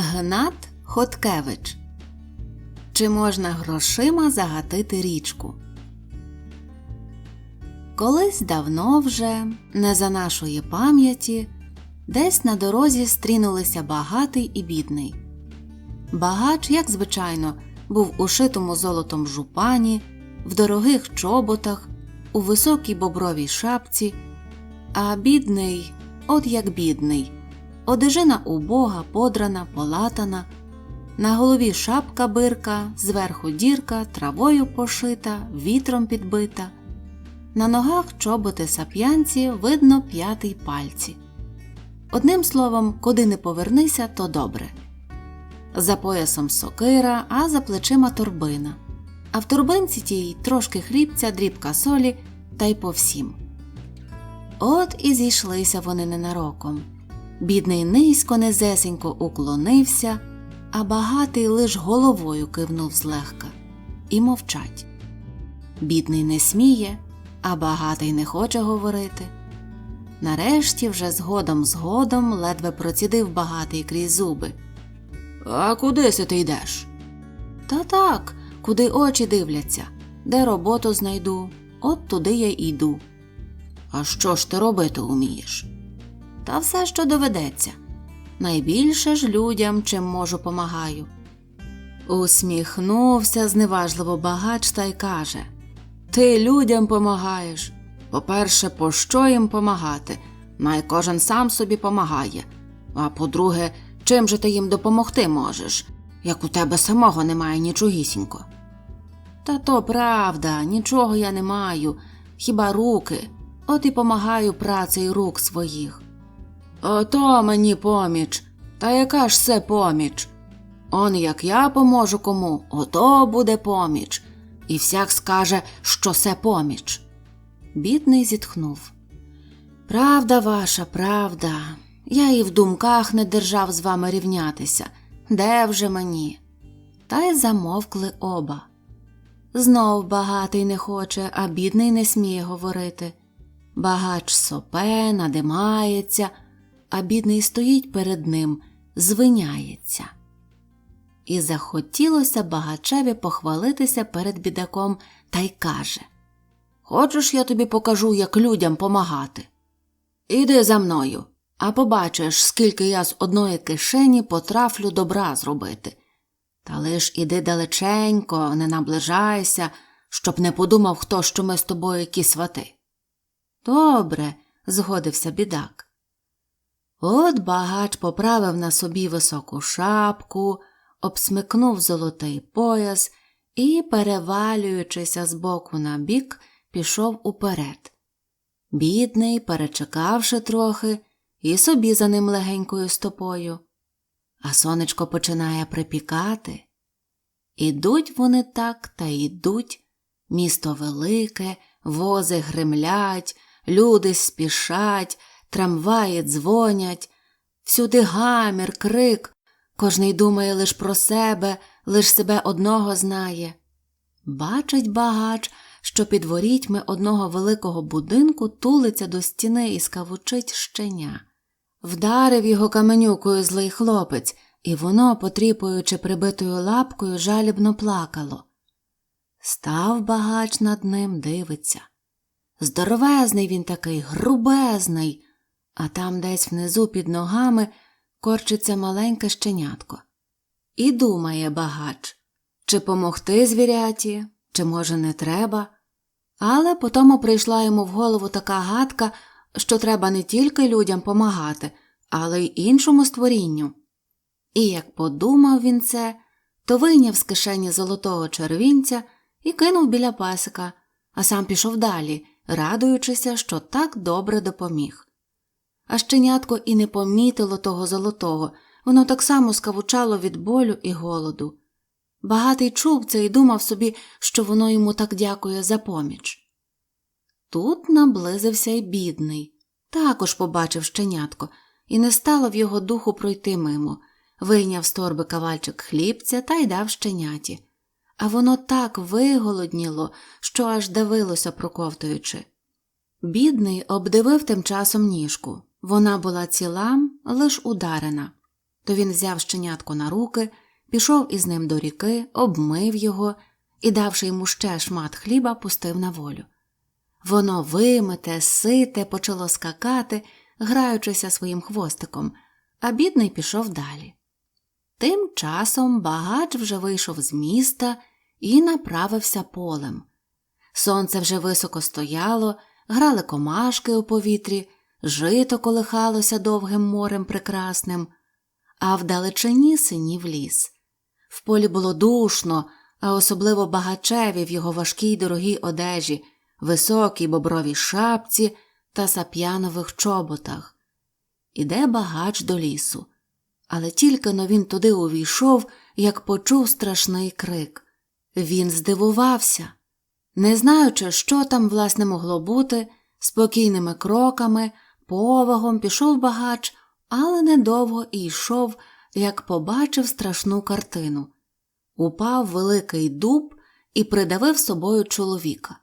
Гнат Хоткевич Чи можна грошима загатити річку? Колись давно вже, не за нашої пам'яті, десь на дорозі стрінулися багатий і бідний. Багач, як звичайно, був у шитому золотом жупані, в дорогих чоботах, у високій бобровій шапці, а бідний, от як бідний, одежина убога, подрана, полатана, на голові шапка бирка, зверху дірка, травою пошита, вітром підбита. На ногах чоботи сап'янці видно п'ятий пальці. Одним словом, куди не повернися, то добре. За поясом сокира, а за плечима торбина. А в торбинці тій трошки хлібця, дрібка солі та й по всім. От і зійшлися вони ненароком. Бідний низько незесенько уклонився, а багатий лиш головою кивнув злегка. І мовчать. Бідний не сміє, а багатий не хоче говорити. Нарешті вже згодом згодом ледве процідив багатий крізь зуби. А куди си ти йдеш? Та так, куди очі дивляться, де роботу знайду, от туди я йду. А що ж ти робити умієш? Та все, що доведеться. Найбільше ж людям, чим можу, помагаю. Усміхнувся зневажливо багач та й каже Ти людям помагаєш. По-перше, по що їм помагати? Най кожен сам собі помагає. А по-друге, чим же ти їм допомогти можеш, як у тебе самого немає нічогісінько? Та то правда, нічого я не маю, хіба руки, от і помагаю працею рук своїх. Ото мені поміч, та яка ж це поміч? Он як я поможу кому, ото буде поміч, і всяк скаже, що це поміч. Бідний зітхнув. Правда ваша, правда. Я і в думках не держав з вами рівнятися. Де вже мені? Та й замовкли оба. Знов багатий не хоче, а бідний не сміє говорити. Багач сопе, надимається, а бідний стоїть перед ним, звиняється. І захотілося багачеві похвалитися перед бідаком та й каже Хочеш, я тобі покажу, як людям помагати? Іди за мною, а побачиш, скільки я з одної кишені потрафлю добра зробити. Та лиш іди далеченько, не наближайся, щоб не подумав хто, що ми з тобою які свати. Добре, згодився бідак. От багач поправив на собі високу шапку, обсмикнув золотий пояс і, перевалюючися з боку на бік, пішов уперед. Бідний, перечекавши трохи, і собі за ним легенькою стопою. А сонечко починає припікати. Ідуть вони так та йдуть. Місто велике, вози гремлять, люди спішать, трамваї дзвонять, всюди гамір, крик, кожний думає лиш про себе, лиш себе одного знає. Бачить багач, що під ворітьми одного великого будинку тулиться до стіни і скавучить щеня. Вдарив його каменюкою злий хлопець, і воно, потріпуючи прибитою лапкою, жалібно плакало. Став багач над ним, дивиться. Здоровезний він такий, грубезний, а там десь внизу під ногами корчиться маленьке щенятко. І думає багач, чи помогти звіряті, чи, може, не треба. Але потому прийшла йому в голову така гадка, що треба не тільки людям помагати, але й іншому створінню. І як подумав він це, то вийняв з кишені золотого червінця і кинув біля пасика, а сам пішов далі, радуючися, що так добре допоміг. А щенятко і не помітило того золотого, воно так само скавучало від болю і голоду. Багатий чув це і думав собі, що воно йому так дякує за поміч. Тут наблизився й бідний, також побачив щенятко, і не стало в його духу пройти мимо, вийняв з торби кавальчик хлібця та й дав щеняті. А воно так виголодніло, що аж давилося, проковтуючи. Бідний обдивив тим часом ніжку. Вона була ціла, лиш ударена. то він взяв щенятко на руки, пішов із ним до ріки, обмив його і, давши йому ще шмат хліба, пустив на волю. Воно вимите, сите, почало скакати, граючися своїм хвостиком, а бідний пішов далі. Тим часом багач вже вийшов з міста і направився полем. Сонце вже високо стояло, грали комашки у повітрі, жито колихалося довгим морем прекрасним, а вдалечині синів ліс. В полі було душно, а особливо багачеві в його важкій дорогій одежі, високій бобровій шапці та сап'янових чоботах. Іде багач до лісу. Але тільки но він туди увійшов, як почув страшний крик. Він здивувався. Не знаючи, що там власне могло бути, спокійними кроками, повагом пішов багач, але недовго і йшов, як побачив страшну картину. Упав великий дуб і придавив собою чоловіка.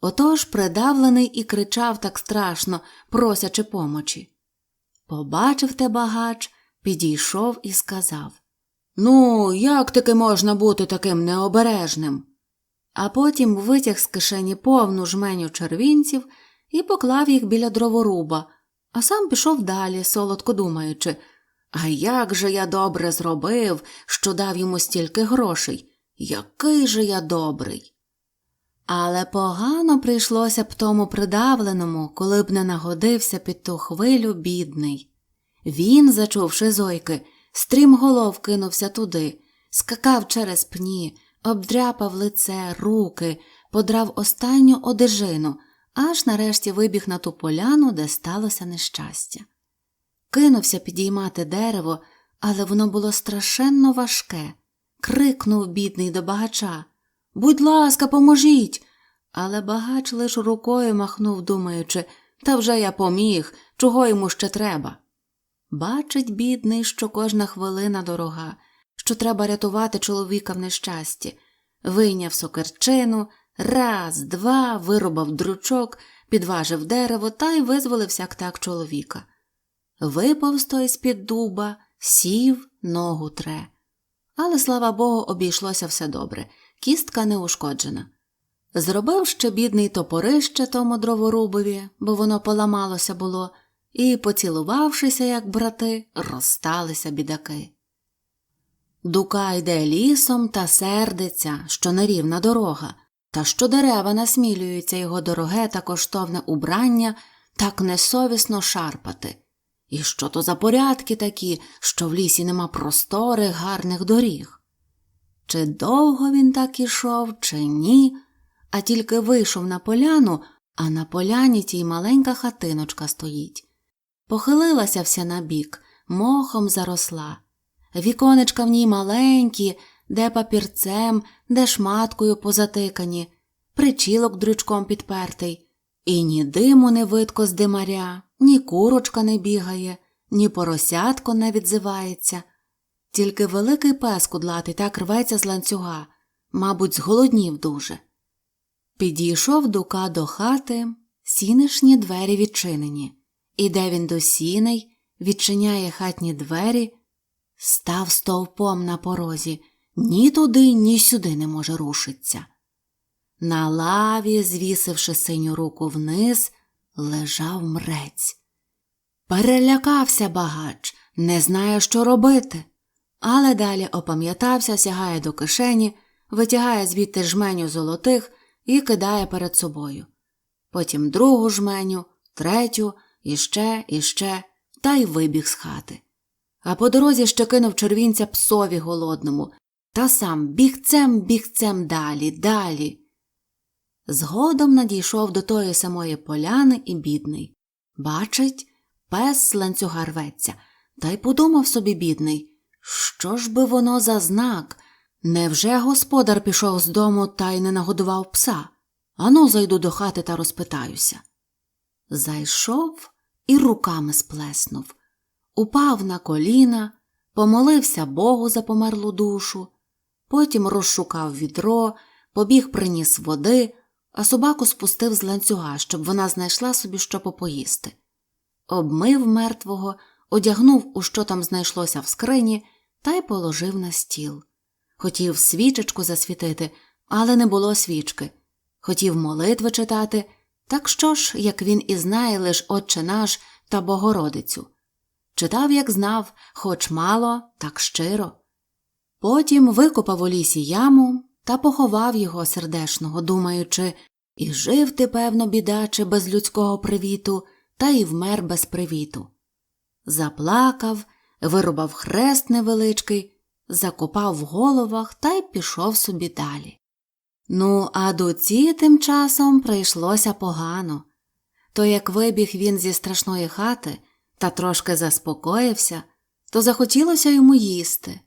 Отож придавлений і кричав так страшно, просячи помочі. Побачив те багач, підійшов і сказав Ну, як таки можна бути таким необережним? А потім витяг з кишені повну жменю червінців і поклав їх біля дроворуба, а сам пішов далі, солодко думаючи, а як же я добре зробив, що дав йому стільки грошей? Який же я добрий. Але погано прийшлося б тому придавленому, коли б не нагодився під ту хвилю бідний. Він, зачувши зойки, стрімголов кинувся туди, скакав через пні, обдряпав лице, руки, подрав останню одежину, аж нарешті вибіг на ту поляну, де сталося нещастя. Кинувся підіймати дерево, але воно було страшенно важке. Крикнув бідний до багача Будь ласка, поможіть. Але багач лиш рукою махнув, думаючи, та вже я поміг, чого йому ще треба. Бачить, бідний, що кожна хвилина дорога, що треба рятувати чоловіка в нещасті. Вийняв сокерчину, раз, два, вирубав дручок, підважив дерево та й визволився як так чоловіка. Випав той з-під дуба, сів, ногу тре. Але, слава Богу, обійшлося все добре, кістка не ушкоджена. Зробив ще бідний топорище тому дроворубові, бо воно поламалося було, і, поцілувавшися, як брати, розсталися бідаки. Дука йде лісом та сердиться, що нерівна дорога, та що дерева насмілюються його дороге та коштовне убрання так несовісно шарпати. І що то за порядки такі, що в лісі нема просторих гарних доріг? Чи довго він так ішов, чи ні, а тільки вийшов на поляну, а на поляні тій маленька хатиночка стоїть. Похилилася вся набік, мохом заросла. Віконечка в ній маленькі, де папірцем, де шматкою позатикані, причілок дрючком підпертий, і ні диму не видко з димаря, ні курочка не бігає, ні поросятко не відзивається. Тільки великий пес кудлатий так рветься з ланцюга, мабуть, зголоднів дуже. Підійшов дука до хати, сінишні двері відчинені. Іде він до сіней, відчиняє хатні двері, став стовпом на порозі, ні туди, ні сюди не може рушиться. На лаві, звісивши синю руку вниз, лежав мрець. Перелякався багач, не знає, що робити. Але далі опам'ятався, сягає до кишені, витягає звідти жменю золотих і кидає перед собою. Потім другу жменю, третю, іще, іще, та й вибіг з хати. А по дорозі ще кинув червінця псові голодному, та сам бігцем бігцем далі, далі. Згодом надійшов до тої самої поляни і бідний. Бачить, пес з ланцюга рветься, та й подумав собі бідний, що ж би воно за знак? Невже господар пішов з дому та й не нагодував пса? Ану, зайду до хати та розпитаюся. Зайшов і руками сплеснув, упав на коліна, помолився Богу за померлу душу, потім розшукав відро, побіг приніс води, а собаку спустив з ланцюга, щоб вона знайшла собі що попоїсти. Обмив мертвого, одягнув, у що там знайшлося в скрині, та й положив на стіл. Хотів свічечку засвітити, але не було свічки. Хотів молитви читати, так що ж, як він і знає лиш Отче наш та Богородицю. Читав, як знав, хоч мало, так щиро. Потім викопав у лісі яму та поховав його сердешного, думаючи, і жив ти, певно, бідаче, без людського привіту, та й вмер без привіту. Заплакав, вирубав хрест невеличкий, закопав в головах та й пішов собі далі. Ну, а доці тим часом прийшлося погано. То як вибіг він зі страшної хати та трошки заспокоївся, то захотілося йому їсти.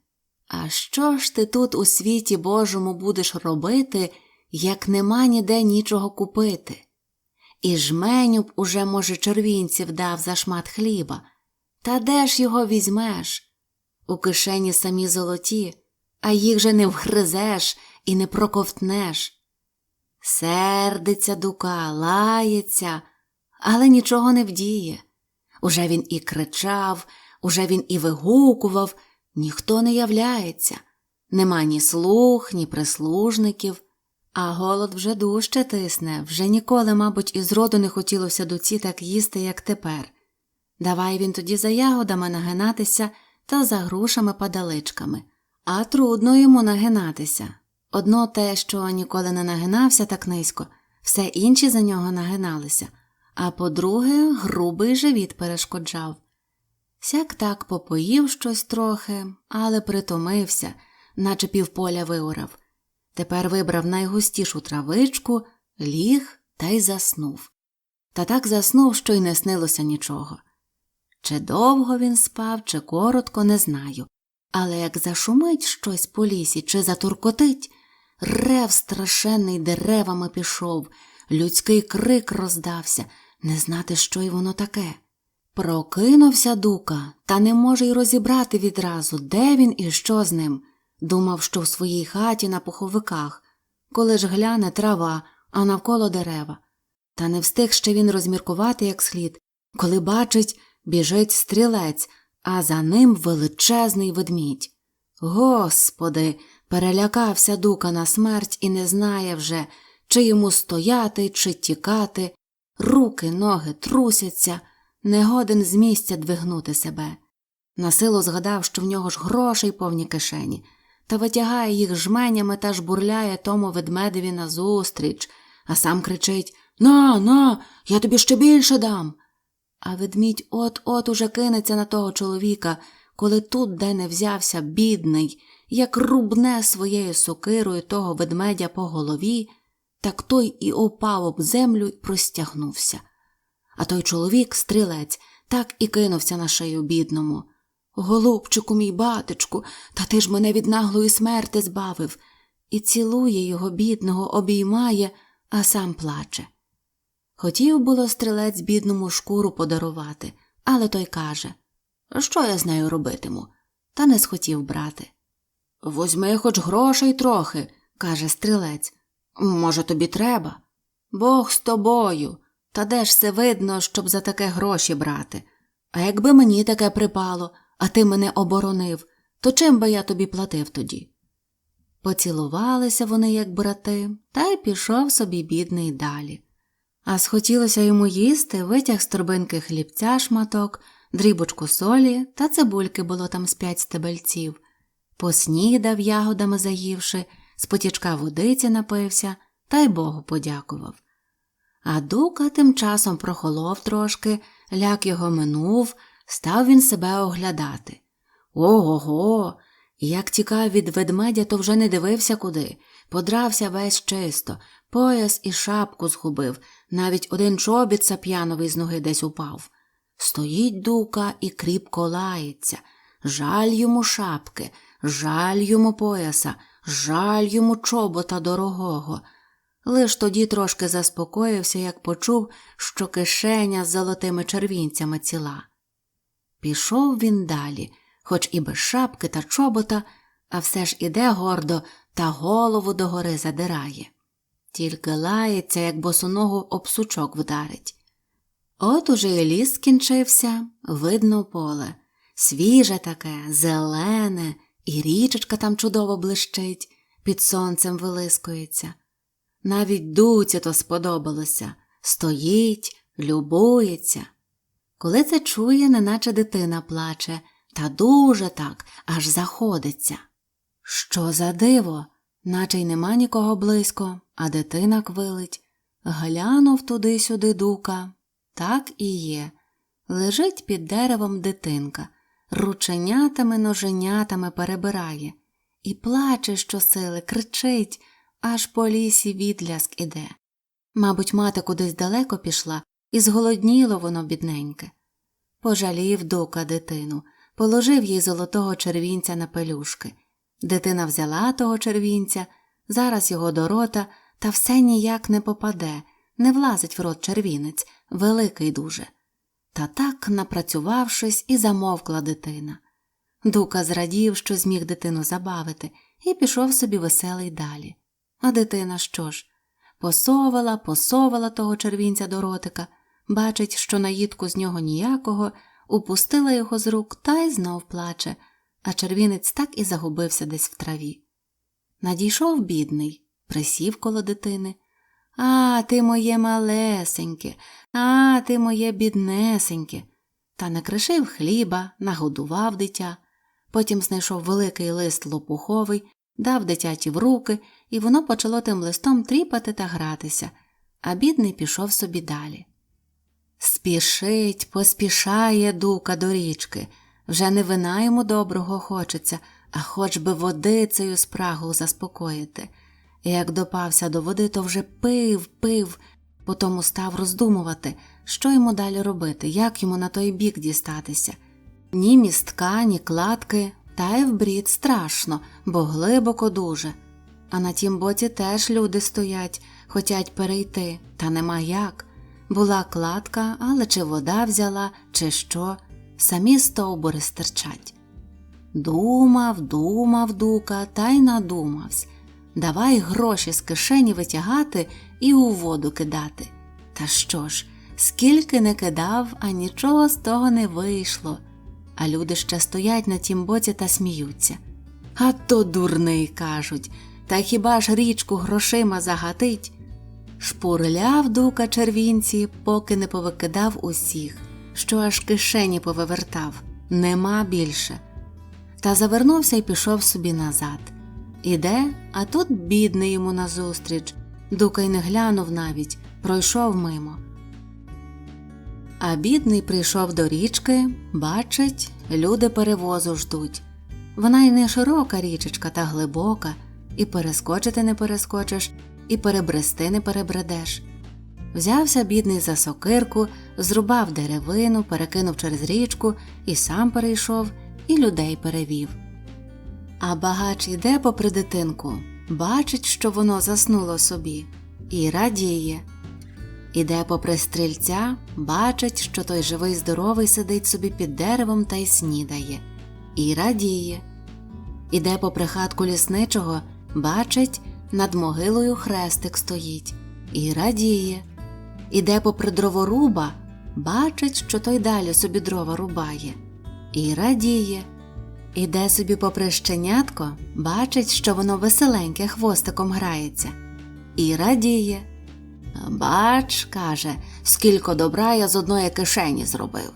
А що ж ти тут у світі Божому будеш робити, як нема ніде нічого купити? І жменю б уже, може, червінців дав за шмат хліба. Та де ж його візьмеш? У кишені самі золоті, а їх же не вгризеш і не проковтнеш. Сердиться дука, лається, але нічого не вдіє. Уже він і кричав, уже він і вигукував, ніхто не являється, нема ні слух, ні прислужників, а голод вже дужче тисне, вже ніколи, мабуть, із роду не хотілося доці так їсти, як тепер. Давай він тоді за ягодами нагинатися та за грушами падаличками, а трудно йому нагинатися. Одно те, що ніколи не нагинався так низько, все інші за нього нагиналися, а по-друге, грубий живіт перешкоджав. Сяк так попоїв щось трохи, але притомився, наче півполя виорав. Тепер вибрав найгустішу травичку, ліг та й заснув. Та так заснув, що й не снилося нічого. Чи довго він спав, чи коротко, не знаю. Але як зашумить щось по лісі, чи затуркотить, рев страшенний деревами пішов, людський крик роздався, не знати, що й воно таке. Прокинувся дука, та не може й розібрати відразу, де він і що з ним. Думав, що в своїй хаті на пуховиках, коли ж гляне трава, а навколо дерева. Та не встиг ще він розміркувати як слід, коли бачить, біжить стрілець, а за ним величезний ведмідь. Господи, перелякався дука на смерть і не знає вже, чи йому стояти, чи тікати. Руки, ноги трусяться, не годен з місця двигнути себе. Насилу згадав, що в нього ж грошей повні кишені, та витягає їх жменями та жбурляє тому ведмедеві назустріч, а сам кричить На, на, я тобі ще більше дам. А ведмідь от-от уже кинеться на того чоловіка, коли тут, де не взявся, бідний, як рубне своєю сокирою того ведмедя по голові, так той і опав об землю й простягнувся. А той чоловік, стрілець, так і кинувся на шию бідному. Голубчику, мій батечку, та ти ж мене від наглої смерти збавив, і цілує його бідного, обіймає, а сам плаче. Хотів було стрілець бідному шкуру подарувати, але той каже Що я з нею робитиму? Та не схотів брати. Возьми хоч грошей трохи, каже стрілець. Може, тобі треба? Бог з тобою. Та де ж це видно, щоб за таке гроші брати? А якби мені таке припало, а ти мене оборонив, то чим би я тобі платив тоді? Поцілувалися вони, як брати, та й пішов собі бідний далі. А схотілося йому їсти, витяг з торбинки хлібця шматок, дрібочку солі та цибульки було там з п'ять стебельців. Поснідав ягодами заївши, з потічка водиці напився та й Богу подякував. А дука тим часом прохолов трошки, ляк його минув, став він себе оглядати. Ого, го як тікав від ведмедя, то вже не дивився куди, подрався весь чисто, пояс і шапку згубив, навіть один чобіт сап'яновий з ноги десь упав. Стоїть дука і кріпко лається. Жаль йому шапки, жаль йому пояса, жаль йому чобота дорогого. Лиш тоді трошки заспокоївся, як почув, що кишеня з золотими червінцями ціла. Пішов він далі, хоч і без шапки та чобота, а все ж іде гордо та голову догори задирає. Тільки лається, як босоногу об сучок вдарить. От уже і ліс скінчився, видно поле. Свіже таке, зелене, і річечка там чудово блищить, під сонцем вилискується. Навіть дуці то сподобалося стоїть, любується. Коли це чує, неначе дитина плаче, та дуже так, аж заходиться. Що за диво, наче й нема нікого близько, а дитина квилить. Глянув туди-сюди дука. Так і є. Лежить під деревом дитинка, рученятами ноженятами перебирає, і плаче щосили, кричить, аж по лісі відляск іде. Мабуть, мати кудись далеко пішла, і зголодніло воно бідненьке. Пожалів дука дитину, положив їй золотого червінця на пелюшки. Дитина взяла того червінця, зараз його до рота, та все ніяк не попаде, не влазить в рот червінець, великий дуже. Та так, напрацювавшись, і замовкла дитина. Дука зрадів, що зміг дитину забавити, і пішов собі веселий далі. А дитина що ж? Посовала, посовала того червінця до ротика, бачить, що наїдку з нього ніякого, упустила його з рук та й знов плаче, а червінець так і загубився десь в траві. Надійшов бідний, присів коло дитини. А, ти моє малесеньке, а ти моє біднесеньке. Та накришив хліба, нагодував дитя, потім знайшов великий лист лопуховий, дав дитяті в руки, і воно почало тим листом тріпати та гратися, а бідний пішов собі далі. Спішить, поспішає дука до річки, вже не вина йому доброго хочеться, а хоч би водицею спрагу заспокоїти. Як допався до води, то вже пив, пив, потому став роздумувати, що йому далі робити, як йому на той бік дістатися. Ні містка, ні кладки, та й вбрід страшно, бо глибоко дуже. А на тім боці теж люди стоять, хотять перейти, та нема як. Була кладка, але чи вода взяла, чи що, самі стовбури стирчать. Думав, думав дука, та й надумавсь. Давай гроші з кишені витягати і у воду кидати. Та що ж, скільки не кидав, а нічого з того не вийшло. А люди ще стоять на тім боці та сміються. А то дурний, кажуть, та хіба ж річку грошима загатить? Шпурляв дука червінці, поки не повикидав усіх, що аж кишені повивертав, нема більше. Та завернувся і пішов собі назад. Іде, а тут бідний йому назустріч, дука й не глянув навіть, пройшов мимо. А бідний прийшов до річки, бачить, люди перевозу ждуть. Вона й не широка річечка, та глибока, і перескочити не перескочиш, і перебрести не перебредеш. Взявся бідний за сокирку, зрубав деревину, перекинув через річку і сам перейшов, і людей перевів. А багач іде попри дитинку, бачить, що воно заснуло собі, і радіє. Іде попри стрільця, бачить, що той живий здоровий сидить собі під деревом та й снідає, і радіє. Іде попри хатку лісничого, бачить, над могилою хрестик стоїть, і радіє. Іде попри дроворуба, бачить, що той далі собі дрова рубає, і радіє. Іде собі попри щенятко, бачить, що воно веселеньке хвостиком грається, і радіє. Бач, каже, скільки добра я з одної кишені зробив.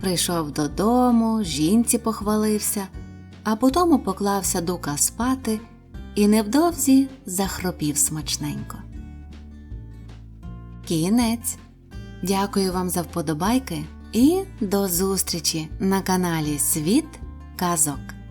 Прийшов додому, жінці похвалився, а потому поклався дука спати і невдовзі захропів смачненько. Кінець. Дякую вам за вподобайки і до зустрічі на каналі Світ казок.